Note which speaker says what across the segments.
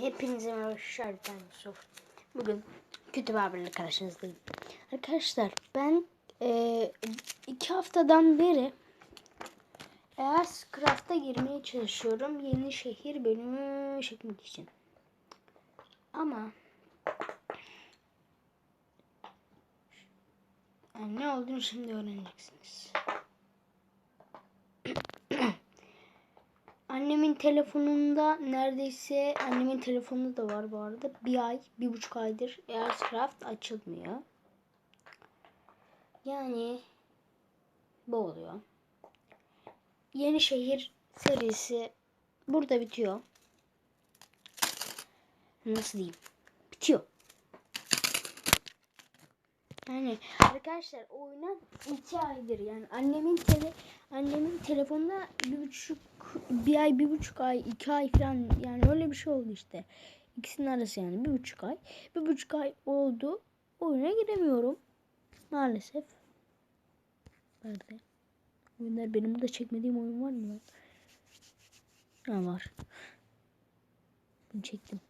Speaker 1: Hepinize merhaba ben Yusuf. Bugün kötü bir haberle karşınızdayım. Arkadaşlar ben eee, iki haftadan beri eğer Craft'a girmeye çalışıyorum. Yeni şehir bölümü çekmek için. Ama yani ne olduğunu şimdi öğreneceksiniz. Annemin telefonunda neredeyse annemin telefonunda da var bu arada. Bir ay, bir buçuk aydır Aircraft açılmıyor. Yani bu oluyor. Yeni şehir serisi burada bitiyor. Nasıl diyeyim? Bitiyor. Yani arkadaşlar oyuna iki aydır yani annemin tele annemin telefonuna bir buçuk bir ay bir buçuk ay iki ay falan yani öyle bir şey oldu işte. İkisinin arası yani bir buçuk ay. Bir buçuk ay oldu oyuna giremiyorum. Maalesef. Nerede? Oyunlar benim de çekmediğim oyun var mı? Ha var. Bunu çektim.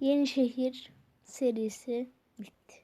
Speaker 1: Yeni şehir serisi bitti.